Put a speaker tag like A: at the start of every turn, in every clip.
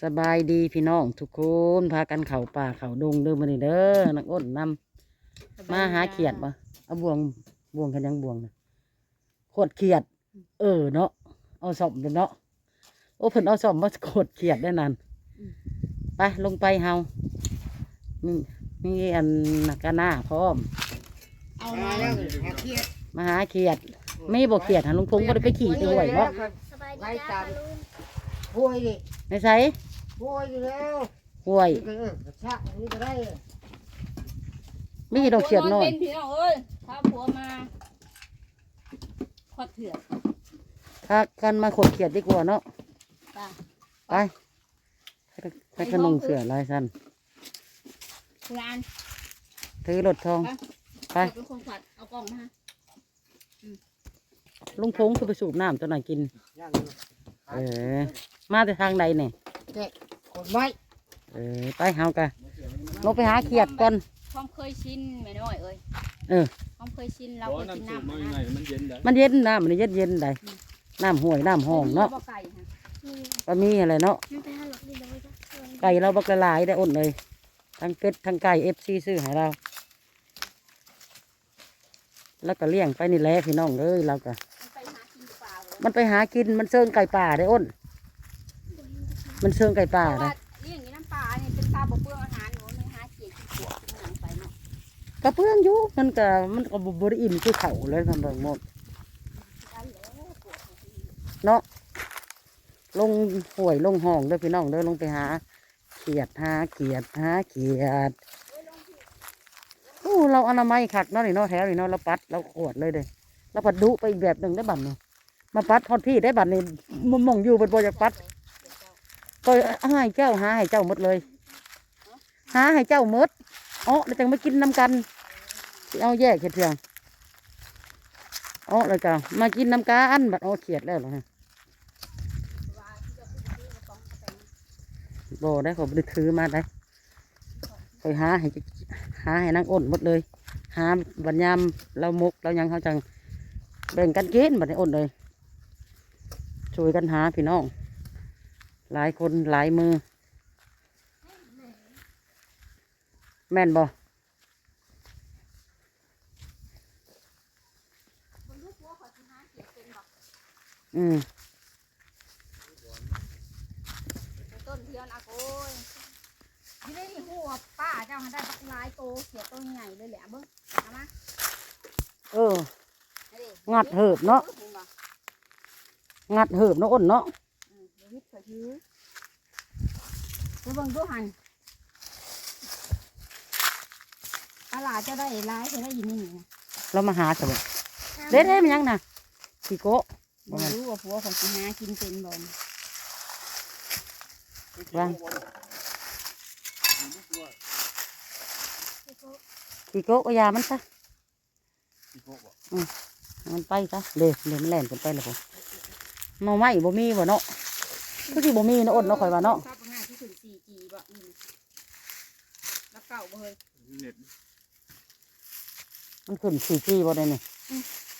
A: สบายดีพี่น้องทุกคนพากันเข่าป่าเข่าดงเดินมานี่เด้อนักอ้นนำมาหาเขียดมาเอาบ่วงบ่วงกันยังบ่วงนะโคตรเขียด เออเนาะเอาสอบเนาะโอ้เพิ่นเอาสอบมาโคตรเขียดได้นั่นไปลงไปเฮามีมีอันนักกะหน้าพร้อม
B: เอามาแล้วหาเขียด
A: มาหาเขียดไม่บอกเขียดหันลุงพงก็ได้ไปขี่ด้วยเนาะ
C: สบายดีจ้า ปลาลุง
B: ป่วยดิ
A: ไม่ใช่
B: ป่วยอยู่แล้ว
A: ห่วย
B: นี่ก็เออชักนี่ก็ได้
A: มีดอกเขียดน้อย
D: เป็นพี่น้องเอ้ยถ้าผัวมาขอดเถื่อน
A: ถ้ากันมาขดเขียดดีกว่าเนาะ
D: จ้ะ
A: ไปไปขนมเสือลายสั้น
D: งาน
A: ถือรถทอง ไป
D: เดี๋ยวเป็นคนขวัดเอากล่องมา
A: ลุงพงคือไปสูบน้ำตัวไหนกิน
B: ย่าง
A: เออ มาแต่ทางใดเนี่ย
B: คนไม้
A: เออ ไปเฮากะลงไปหาเขียดก่อน
D: ความเคยชินแม่น้อยเอ้ย
A: เออ
D: ความเคยชินเรา
E: บ่
D: เคยกิน
E: น้ำสูบ
D: น้ำ
E: มา
D: นะ
E: ยังไงมันเย็นได้
A: มันเย็นน้ำมันเย็นเย็นใดน้ำห่วยน้ำห้องเนาะ
D: บ่ไก่ฮะ
C: นี่
A: ก็มีอะไรเนาะ
C: มันไปหาหลอกดีเลยจ้ะ
A: ไก่เราบักละลายได้อดเลย ทั้งเป็ดทั้งไก่เอฟซีซื้อให้เรา แล้วก็เลี้ยงไปนี่แหละพี่น้องเลยเราก็
D: มันไปหากินเปล่าเลย
A: มันไปหากินมันเชิงไก่ป่าได้ออ้น มันเชิงไก่ป่า
D: เพราะ
A: ได้
D: ว่าเลี้ยงอย่างน้ำปลาเนี่ยเป็นปลาบ่เปลืองอาหารหนูมันหาเจียกินขวดกินหนังไปเนาะ
A: กระเพื่องอยู่มันก็มันก็บริอิ่มคือเขาเลยทำแบบหมด
D: ได้แล้วขวดของพี่
A: เนาะลงห่วยลงห้องเด้อพี่น้องเด้อลงไปหา เขียดหาเขียดหาเขียดโอ้เราอนามัยขัดเนาะนี่เนาะแถวนี่เนาะเราปัดเราขวดเลยเด้เราปัดดุไปอีกแบบหนึ่งได้บัตรนี่ มาปัดทอดพี่ได้บัตรนี่มุมมองอยู่บนบนจะปัดก็ให้เจ้าหาให้เจ้าหมดเลย หาให้เจ้าหมดอ๋อแล้วจังมากินน้ำกันเอาแยกเขียดเพียงอ๋อแล้วจ้ะมากินน้ำกันบัดเอเขียดแล้วเหรอฮะบ่ได้เขาไปถือมาได้คอยหาให้จิหาให้นางอ้นหมดเลย หาบัญยามเรามกเรายังเขาจังแบ่งกันกินบัดนี้อ้นเลย ช่วยกันหาพี่น้อง หลายคนหลายมือ แม่นบ่
D: คนลูกผัวขอสิหาเจียเป็นบ่
A: อืม
D: ไปต้นเทียนอาโกยที่ได้หัวป้าเจ้าหาได้บักหลายโตเสียต้นใหญ่เลยแหละเบิ้งเอามา
A: เออ
D: เอาดิ
A: งัดเหิบเนาะ
D: ห็บ่
A: งัดเหิบเนาะอ้นเนาะ
D: อืมเดี๋ยววิทย์ก็ถือไปเบิ่งดูหันตลาดจะได้ร้ายจะได้ยินนี่นะ
A: เรามาหาสบเด้เด้มันยังนะพี่โกะ
D: บ่รู้ว่าผัวของสิหากินเป็นบ่น
A: ว่างพี่โกะก็อยามันซะมันไปซะเลยเลยมันแล่นกันไปแล้วผม หน่อไม้บ่มีบ่เนาะก็ที่บ่มีเนาะอดเนาะข่อยว่าเนาะ
D: ชอบง่ายที่สุด 4G บ่นี่นะแล้วเก่าบ่เฮ้ย
E: เน็ต
A: มันขึ้นสี่จีบ่ได้นี่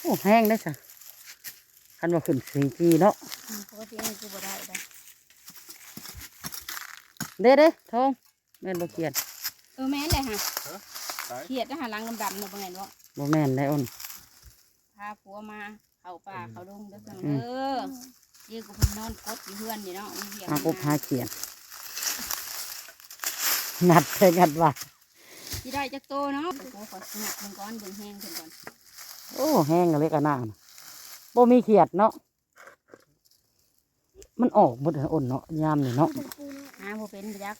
A: โอ้แห้งได้ซะคันว่าขึ้นสี่จีเนาะ
D: อืมปกตินี่กูบ่ได้ได้
A: เด้เด้ทองแม่นบ่เขียด
D: เออแม่นเลยฮะ
E: ตาย
D: เขียดนะหาหลังดำๆเนาะบ่แม่นบ่
A: บ่แม่นได้อ้น
D: พาผัวมา เข้าป่าเข้าดงเด้อจัง
A: อื
D: เด้
A: ม
D: อเยี่ยกูเพิ่นนอนกดอยู่เฮือนนี่เนาะมันเหี้ย
A: หากบหาเขียดงัดไปงัดว่า
D: สิได้จักโตเนาะโอ้ขอสนับเบิ่งก่อนเบิ่งแห้งเพิ่นก่อน
A: โอ้แห้งอะไรกันน่าน่ะบ่มีเขียดเนาะมันออกหมดเลยอ้นเนาะยามนี่เนาะ
C: เป็นปูเนาะ
D: หาบ่เป็นไปจัก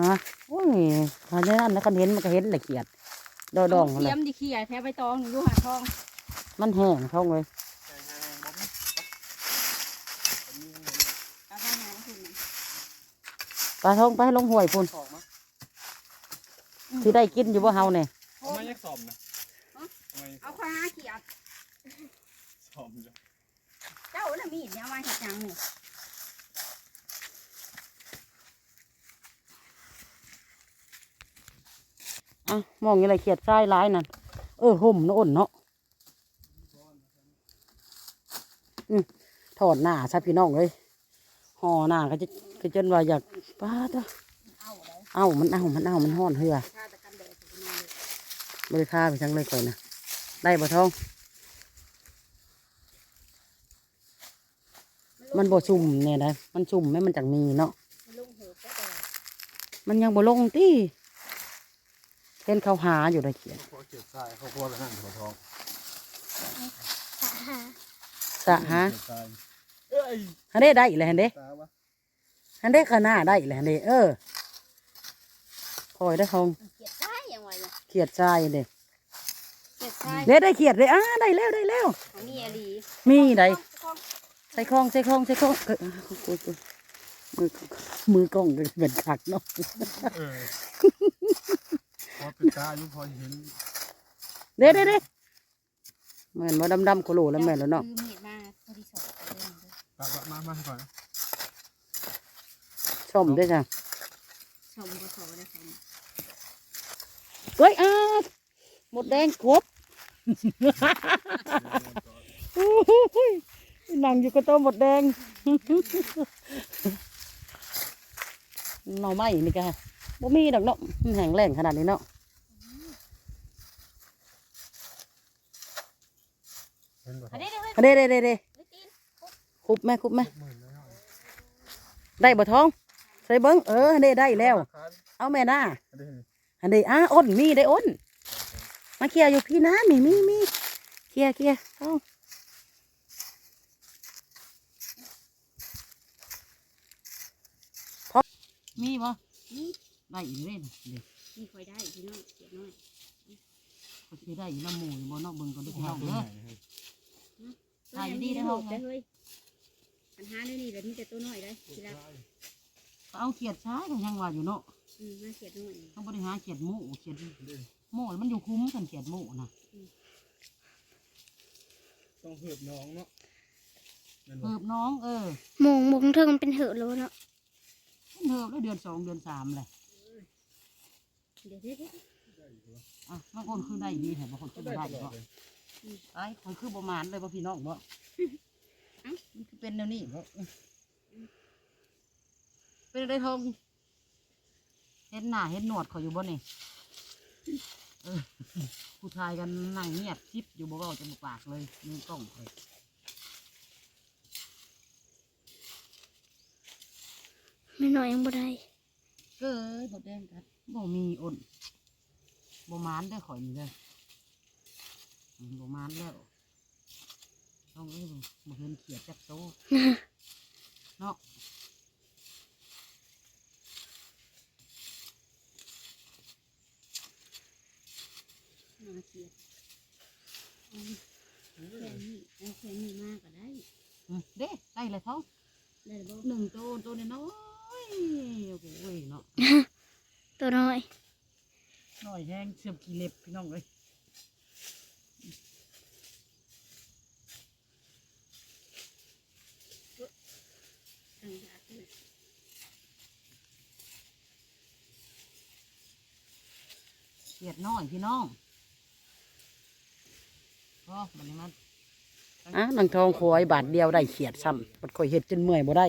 A: ฮะโอ้ยหาได้นั่นนะคันเห็นมันก็เห็นแหละเขียดดอดอง
D: เา
A: เล
D: เที
A: ย
D: ยมดิเขียแท้ใบตองนี่อยู่หาทอง
A: มันแห้งท้องเลย
D: เอาไปหาคุณน่ะ
A: ป ลาทองไปลงห้วยพุ่น
E: สองมั้ย
A: ที่ได้กินอยู่บ่เฮาเนี่ย
E: ทำไมยักสอบนะทำไม
D: เอาควาหาเขียด
E: สอบจ้ะ
D: เจ้าน่ะมีดเนี่ยเอามาเฮ็ดหยังนี่
A: อะมองอย่างไรเขียดทรายร้ายนั่นเออห่มเนาะอ้นเนาะอืมถอดหน้าซะพี่น้องเลยห่อหน้าก็จะ คือจนว่าอยากป้าดอะ
D: เอาเลย
A: เอ้ามันเอ้ามันเอ้ามันห้อนเหือ
D: ถ้าตะกันแดดจะมาเลย
A: บริค่าไปทั้งเลยก่อนนะได้บ่ท้อง มันบ่ชุ่มเนี่ยนะมันชุ่มไหม่มันจังมีเนาะ
D: มันลงเหวก็แต่
A: มันยังบ่ลงตี้เห็นเขาหาอยู่ได้เขียน
E: พอเก็บทรายเขาพวกนั่นเขาท้อง
C: สะหา
A: สะฮะ
E: เก็บทรายเอ้ย
A: ฮันเด้ได้อีกแล้วฮันเด้
E: ตาวะ
A: ฮันเด้ก็น่าได้อีกแล้วฮันเด้เออคอยได้ทอง
D: เกลียดได้ยังไงล่ะ
A: เขียดทรายเด้
D: เกลียดใช่
A: เด้ได้เขียดเลยอ่าได้แล้วได้แล้ว
D: อันนี้อลี
A: มีได้
D: ของ
A: ใส่คองใส่คองใส่คองเออเออเออเออมือมือกล้องก็เป็นขักเนาะ
E: เออพอปิดตาอยู่พอเห็น
A: เด้เด้เด้แม่นว่าดำดำๆโคโลแล้วแม่นแล้วเนาะ
D: คือมีดมาพอดีสอบเอาเลย
E: ปะปะมามาก่อน นะ
A: ชมด้วยจ้ะ
D: ชมก็สอบได้ชม
A: เฮ้ยอ้าหมดแดงครบโอ้ยนั่งอยู่กับโต๊ะหมดแดงหน่อไม้นี่กะบ่มีดอกเนาะมันแห้งแล้งขนาดนี้เนาะ
E: เห็นบ่
D: อันนี้เด้อเฮ้ย
A: อันเด้เด้เด้เด้
D: ไม่ตีน
A: คุบแม่คุบแม่
E: หมื่นแล้ว
A: ได้บ่ท้อง ใส่เบิ้งเอออันเด้ได้แล้ว
E: คัน
A: เอาแม่น่า
E: อันนี้
A: อันเด้อ้าอ้นมีได้อ้น มาเคลียร์อยู่พี่นะมีมีมีเคลียร์เคลียร์เอาท้องมีบ่
D: นี่
A: ได้อีกเลยนะเด็ก
D: นี่คอยได้พี่น้องเกลียดน้อย
A: ก็สิได้อีกน้ำหมูอยู่บ่เนอกเบิ่งก่อนเด้อพี่น้อง
E: ตัว
A: เด้อ
E: ใหญ่เฮ้ย
A: ถ่ายดีๆได้ห้องไหม
D: เฮ้ยปัญหาเรื่องนี้เดี๋ยวนี้แต่ตัวน้อยได้ทีละ
A: ก็เอาเขียดช้าก็ยังว่าอยู่เนาะ
D: อืมมาเกลียดน้อย
A: เขาบริหารเขียดหมูเขียดหมูมันอยู่คุ้มกันเขียดหมูนะ
E: ต้องเหิบน้องเนาะแม่นบ่
A: เหิบน้องเออ
C: หมงหมงเทิงมันเป็นเหอะโลเนาะ
A: มันเหิบแล้วเดือนสองเดือนสามเลย
D: เดี๋ยวเดี๋ยวเดี๋ยว
A: อะบางคนคือได้ดีแต่บางคนคือ
E: ได้
A: บ่ได้
E: ตลอ
A: เนาะ
E: ดเลย
A: ไอ้คนคือประมาณเลยว่าพี่น้องบ่เอ้ามันคือเป็นแนวนี้บ่ เป็นอะไรทองเห็นหน้าเห็นหนวดเขาอยู่บ่นี่เออผู้ชายกันนั่งเงียบชิบอยู่บ่เว้าจะบ่ปากเลยมือกล้องเลย
C: ไม่น้อยยังบ่ได้
A: เก้ยบดแดงกัดบ่มีอ่นบ่มานได้อข่อยนี่เด้ออืมบ่มานแล้วต้องเอ้ยบ่บ่เห็นเขียดจักโตเนาะ
D: มาเกลียดเอาแค่นี้เอาแค่นี้มากก็ได้
A: อืมเด้ ได้เลยท้อง
D: ได้บ่
A: หนึ่งโตตัวน้อยๆโอ้โหเนาะ
C: ตัวน้อย
A: น้อยแห้งเสื่อมกี่เล็บพี่น้องเอ้ย
D: ตั้งหากเลย
A: เขียดน้อยพี่น้องพอมันมัน อะนางทองคอยบาทเดียวได้เขียดซ้ำมันคอยเห็ดจนเมื่อยบ่ได้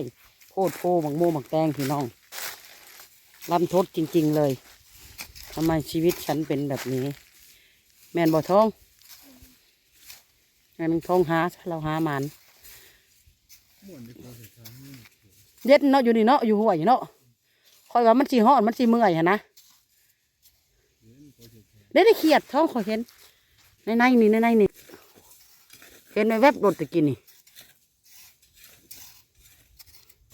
A: โคตรโพบักโมบักแตงพี่น้องลำทดจริง ๆเลยทำไมชีวิตฉันเป็นแบบนี้ แม่นบ่ทองแม่นางทองหาเราหามัน
E: ม่วนดีกว่าสิครับนี่
A: เย็ดเนาะอยู่นี่เนาะอยู่ห้วยเนาะคอยว่ามันสีห้อนมันสีเมื่อยหะนะได้ได้เขียดท้องคอยเห็นในในนี่ในในนี่ เห็นในแวบรถตะกี้นี่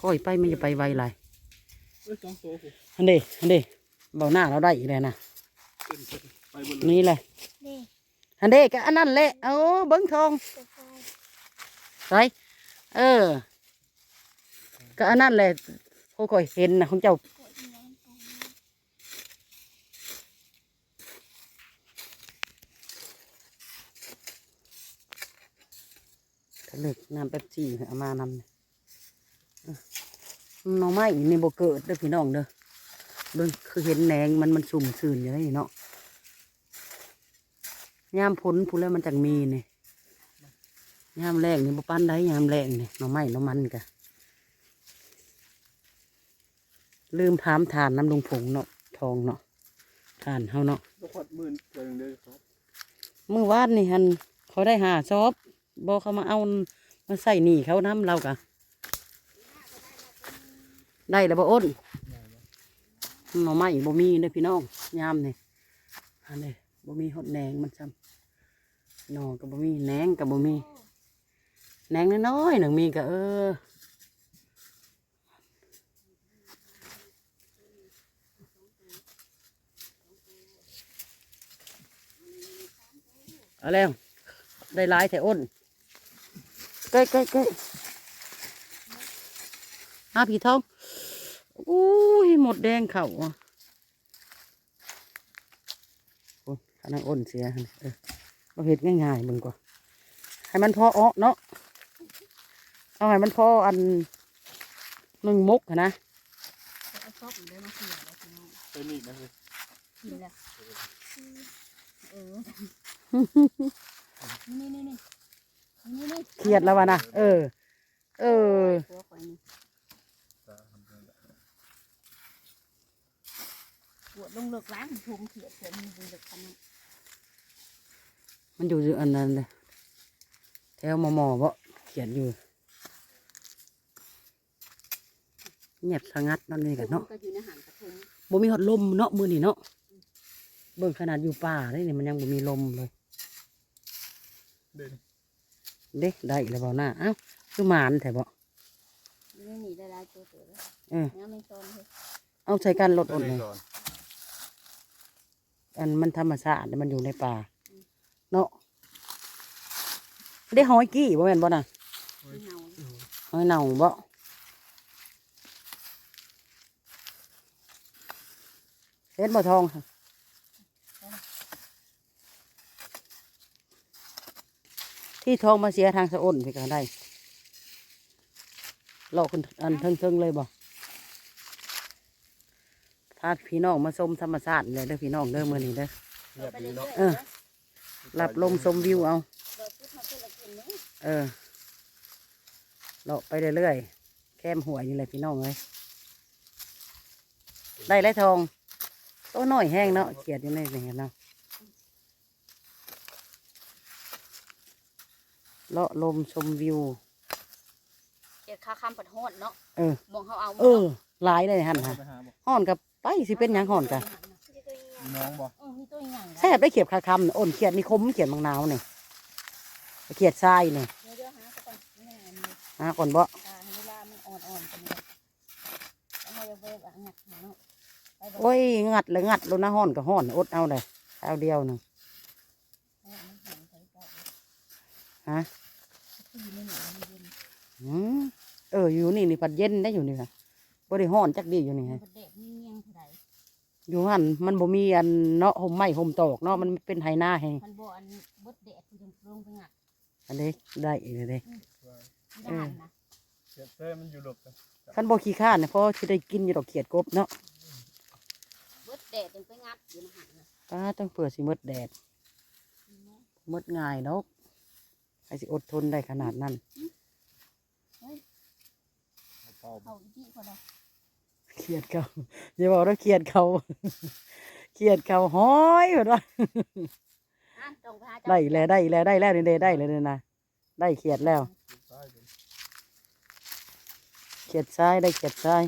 A: คอยไปมันจะไปไวไร
E: เอ้ยสองโซ่ผม
A: อันเดอันเดเบาหน้าเราได้อีกแล้วนะ
E: เอิ้นไปบนเลย
A: นี่เลย
C: นี่
A: อันเดก็อันนั้นแหละเอาเบิ้งทอง
C: ตัวไฟ
A: ไรเออ ก็อันนั้นแหละเขาคอยเห็นนะของเจ้า
C: กดแรงตรงนี้
A: ทะลึกน้ำเป๊ปซี่เอามานำเนี่ยอะหน้องไม้นี่บ่เกิดเด้อพี่น้องเด้อเบิ่งคือเห็นแหนงมันมันสุ่มสื่นอยู่ได้เนาะยามพ้นพูนแล้วมันจังมีนี่ยามแรงนี่บ่ปานใดยามแรงนี่หน้องไม้หน้องมันกะลืมถามทานน้ำลุงผงเนาะทองเนาะทานเฮาเนาะ
E: ลูกขวดหมื่นเกินเลยครับ
A: เมื่อวานนี่ฮันเขาได้หาซอบ บอกเขามาเอามาใส่หนีเขาน้ำเรากะได้แล้วบ่อ้นหน่อไม้บ่มีเลยพี่น้องยามนี่อันนี้บ่มีหดแหนงมันซ้ำหน่อก็บ่มีแหนงก็บ่มีแหนงน้อยๆหนึ่งมีก็เออเอาแล้วได้หลายแต่อ้น เก้ยเก้ยเก้ยหาผีทองอุ้ยหมดแดงเข่าอะโอ้ยขนาดอ้นเสียหั่นเออเราเห็ดง่ายๆมึงกว่าให้มันพออ้อเนาะเอาให้มันพออันหนึ่งมุกอะนะ
D: เอาซอบอยู่ได้มาเขียแล้วพี่น้อง
E: เป็นอีกนะคือ
D: กินแล้วเออนี่นี่นี่นี่นี่
A: เครียดแล้ววะนะเออ เออ
E: ป
D: วดลงเลิกล้างทุ่มเขียดเขียดมีเลิกกันนะ
A: มันอยู่อยู่อันนั้นเลยแถวหมอหมอบ่เขียนอยู่เงียบสงัดนั่นนี่กันเนาะบ่มีหอดลมเนาะมือนี่เนาะเบิ่งขนาดอยู่ป่าได้นี่มันยังบ่มีลมเลย
E: เด่น
A: เด้ได้แล้วเปล่าหน้าเอ้าคือหมานแถบ่
D: นี่หนีได้หลายตัวเสือแล้ว
A: เออ
D: งั้นไม่ตอนเลย
A: เอาใส่กันลดอ
E: เด่
A: ด
E: น
A: เลย
E: ก่อน
A: อันมันธรรมชาติมันอยู่ในป่า เนาะได้หอยกี้บ่แม่นบ่น่ะ
D: ไม่เน่า
A: หอยเน่าบ่เห็นบ่ทองค่ะ ที่ทองมาเสียทางสะอ้นไปก็ได้เลาะขึ้นอันเทิงๆเลยบ่พาพี่น้องมาชมธรรมชาติเลยเด้อพี่น้องเด้อมื้อนี้เด้อ
E: เรียบดีเนาะ
A: เออรับลมชมวิวเอา
D: เราพูดมาเป็นละกินนี้
A: เออเลาะไปเรื่อยๆแคมหัวอยู่เลยพี่น้องเลยได้แล้วทอง ตัวน้อยแห้งเนาะเขียดอยู่ในนี่เห็นเนาะ เลาะลมชมวิว
D: เขียดคาคำผัดฮอดเนาะ
A: เออ
D: มองเขาเอา
A: เออหลายเลยหัน
E: ไป
A: ฮะ
E: หาบ่
A: ห่อนกับไปสิเป็นหยังห่อนกัน
E: น้องบ่
D: เออมีตัวใหญ่
A: แซ่บได้เขียบคาคำน่ะอ้นเขียดนี่คมเขียดบางนาวนี่เขียดทรายนี่
D: เดี๋ยวเดี๋ยวหาสักก่อนไม่แน่มี
A: หาก่อนบ่
D: ตาเวลามันอ่อนๆกันเลยแล้วเราจะไปแบบงัดหาเนาะไปแบบ
A: โอ้ยงัดเลยงัดแลวนะห่อนก็ห่อนอดเอาเลยเอาเดียวหนึ่ง
D: ให้มันหันไปก็
A: ฮะ
D: ที่ไม่หนามันเย็น
A: อืมเอออยู่นี่นี่ปัดเย็นได้อยู่นี่ค่ะบริห้อนจักดีอยู่นี่
D: มัน
A: ฮะ
D: เป็นเด็กนี่เงี้ยงเท่าไหร่
A: อยู่หันมันบ่มีอันเนาะห่มไม้ห่มตอกเนาะมันเป็นไหนาแห้ง
D: มันบ่อันบดเด็กคือจังลงไปงัด
A: อันนี้ได้อีกเลย
D: ที่ทหารนะ
E: เสียเต้มันอยู่หลบกัน
A: คันบ่ขี้ข้านเนี่ยเพราะสิได้กินอยู่ดอกเขียดกบเนาะ
D: บดเด็กจังไปงัดอยู่ในหางนะ
A: ป้าต้องเปิดสิหมดแดดหมดง่ายเนาะ ใครสิอดทนได้ขนาดนั้น
E: เป่า
D: เขาอีกที่คนละ
A: เขียดเขาอย่าบอกว่าเขียดเขาเขียดเขาห้อยแบบว่า
D: อะตรงไปหา
A: ได้แล้วได้แล้วได้แล้วนี่เด้ได้เลยนี่นะได้เขียดแล้ว
E: ใต้เป็น
A: เขียดซ้ายได้เขียดซ้าย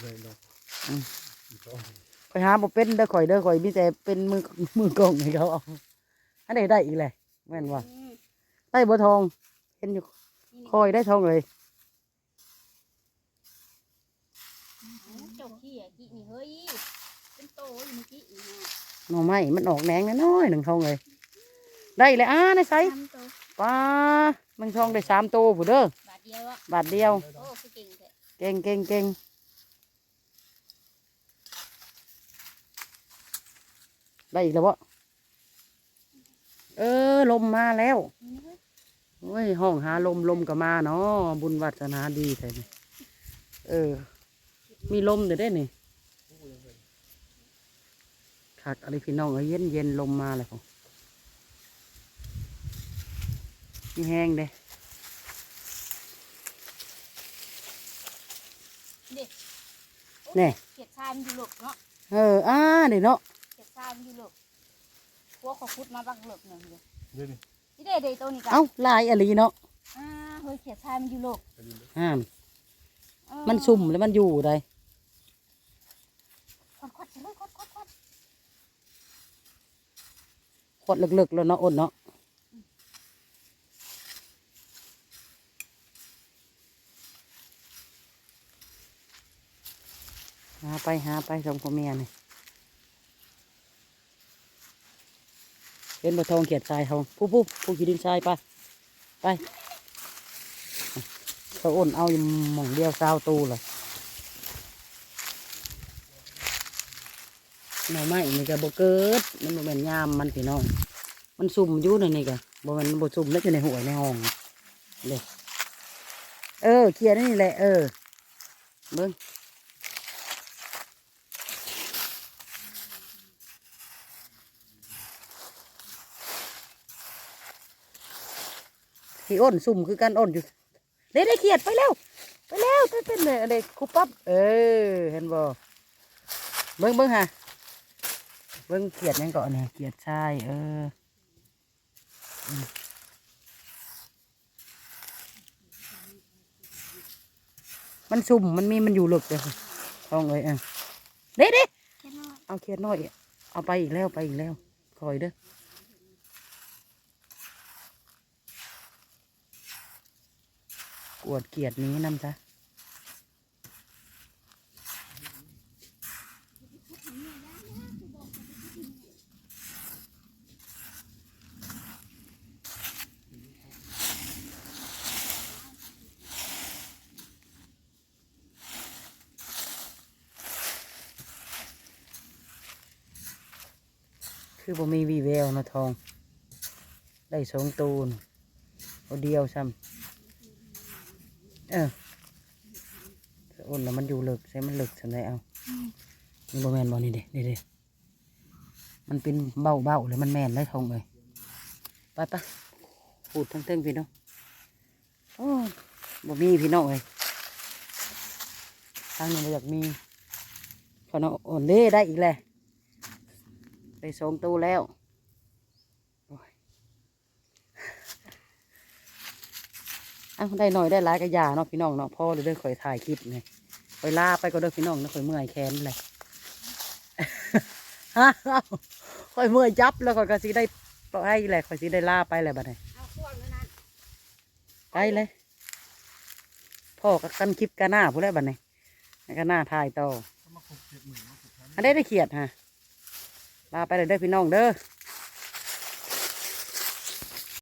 E: เลยเนาะ
A: อืม
E: อีกต้อง
A: ข่อยหาบ่เป็นเด้อข่อยเด้อข่อยมีแต่เป็นมือมือกล้องให้เขาเอาอันนี้ได้อีกเลยแม่นว่า
D: อืม
A: ได้บัวทอง เห็นอยู่
D: นี่
A: คอยได้ทองเลย
D: เจ้าขี้อะขี้นี่เฮ้ยเป็นโตอยู่เมื่อกี้อีกนะ
A: หน่อไม้มันออกแหนงน้อยๆหนึ่งทองเลย ได้เลยอ่าในไซ
C: ทำตัว
A: ป้ามันทองได้สามตัวผู้เด้อบา
D: ทเดียวอะ
A: บาทเดียว
D: โอ้คือเก่งแท้
A: เก่งเก่งเก่งได้อีกแล้วบ่ เออ ลมมาแล้ว
D: นี่เฮ้ย
A: โอ้ยห้องหาลมลมก็มาเนาะบุญวัฒนาดีแท้นี่เออ มีลมเดี๋ยวได้นี่คักอะไรพี่น้องเอ้ยเย็นเย็นลมมาเลยผมมีแห้งเด้
D: เด็ก
A: แน่
D: เขียดทรายมันอยู่หลบเนาะ
A: เอออ่าเดี๋ยวเนาะ
D: เขียดทรายมันอยู่หลบ พวกเขาขุดมาบักหลบหนึ่งเดียว
E: เดี๋ยวนี้
D: นี่เด้เด้ตัวนี้กัน
A: เอ้าลายอะไรเนาะ
D: อ่าเฮ้ยเขียดทรายมันอยู่หลบ
E: ไปดูเลย
A: อ่า
D: เออ
A: มันซุ่มแล้วมันอยู่ได้
D: ควัดควัดใช่เลยควัดควัดควัด
A: ขวดลึกๆแล้วเนาะอดเนาะหาไปหาไปสองพ่อเมียนี่ เป็นบะทองเขียดทรายทองผู้ผู้ผู้ขีดินทรายไปไปเขาอ้นเอาอยู่หม่องเดียวซาวตูเลยหน่อไม้นี่ก็บเกิดมันบ่แม่นยามมันพี่น้องมันซุ่มอยู่ในนี่กะบ่แมันบ่ซุ่มแล้วอยู่ในหัวยในห้องเลยเออเคลียร์นี่แหละเออเบิ่ง ที่อ้นซุ่มคือกันอ้นอยู่เด้ได้เครียดไปแล้ว ไปแล้วไปเป็นเลยอะไรคุบปั๊บเออเห็นบ่เบิ่งเบิ่งฮะเบิ่งเครียดยังก่อนเนี่ยเครียดใช่เออมันสุ่มมันมีมันอยู่หลึกเลยทองเลยอะเด็ด
C: แค่น้อย
A: เอาเขียดน้อย เอาไปอีกแล้วไปอีกแล้วคอยเด้อ วดเกียดนี้นำจ้ะคือบ่มีวีแววนะทอง ได้สองตูนเอาเดียวซ้ำ เออแต่อ้นแล้วมันอยู่ลึกใช่มันลึกสันได้เอานี่บ่แมนบ่นี่เด้นี่เด้มันเป็นเบาเบาๆเลยมันแมนได้ทองเลยไปปะพูดทั้งเทิงพี่น้องโอ้บ่มีพี่น้องเลยทางนี้บ่อยากมีขนาดอ่อนเล่ได้อีกแหละได้สองตู้แล้วโอ้ยเอ้าได้หน่อยได้หลายกระยาเนาะพี่น้องเนาะพ่อเลยเด้อคอยถ่ายคลิปไงคอยลาไปก็เด้อพี่น้องนะคอยเมื่อยแขนเลยฮะคอยเมื่อยจับแล้วคอยก็สิได้ไปแหละคอยสิได้ลาไปแหละบัดนี้
D: เอาขวดเลยนะ
A: ไปเลยพ่อก็กันคลิปกันหน้าผู้แล้วบัดนี้กันหน้าถ่ายต่อ
E: ถ้ามาขุดเจ็ดหมื่นมาขุดทัน
A: อันได้ได้เขียดฮะลาไปเลยเด้อพี่น้องเด้อ